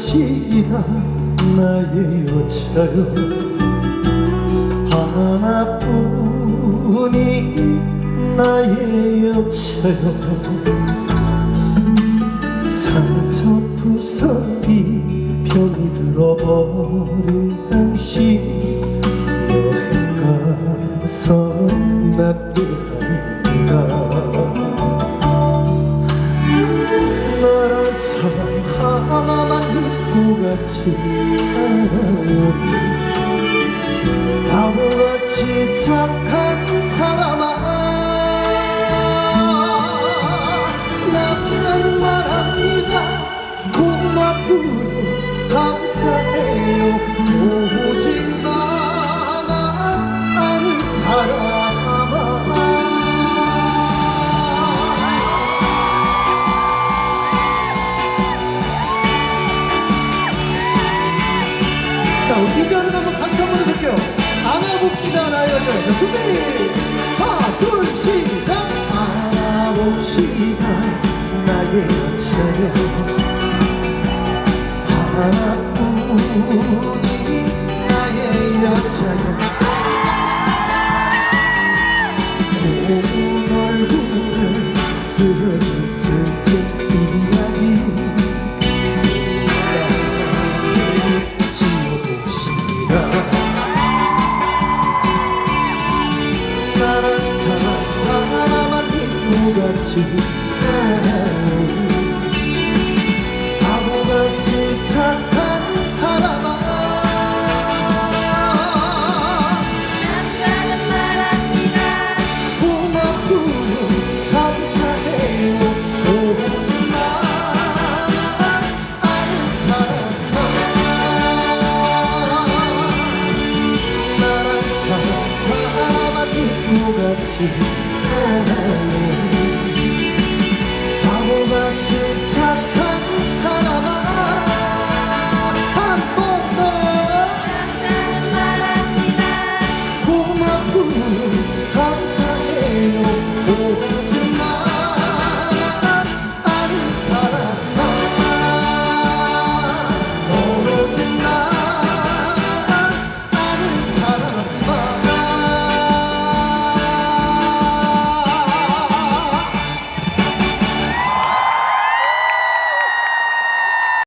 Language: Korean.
갑시다 나의 여자여 하나뿐인 나의 여자여 상처 투성이 병이 들어버린 당신 여행 가서 낫게합니다 나란 사랑 하나 만 믿고 같이 살아요. 바보같이 착한 사람 자, 우리 이제는 한번 같이 한번 해볼게요. 안아봅시다. 자, 준비! 하나, 둘, 시작! 안아봅시다, 나의 여자여. 하나뿐인 나의 여자여. 바보같이 사랑 바보같이 착한 사람아 감사는 말합니다. 고맙고요 감사해요 오지마 아는 사람아 나란 사람 바보같이 to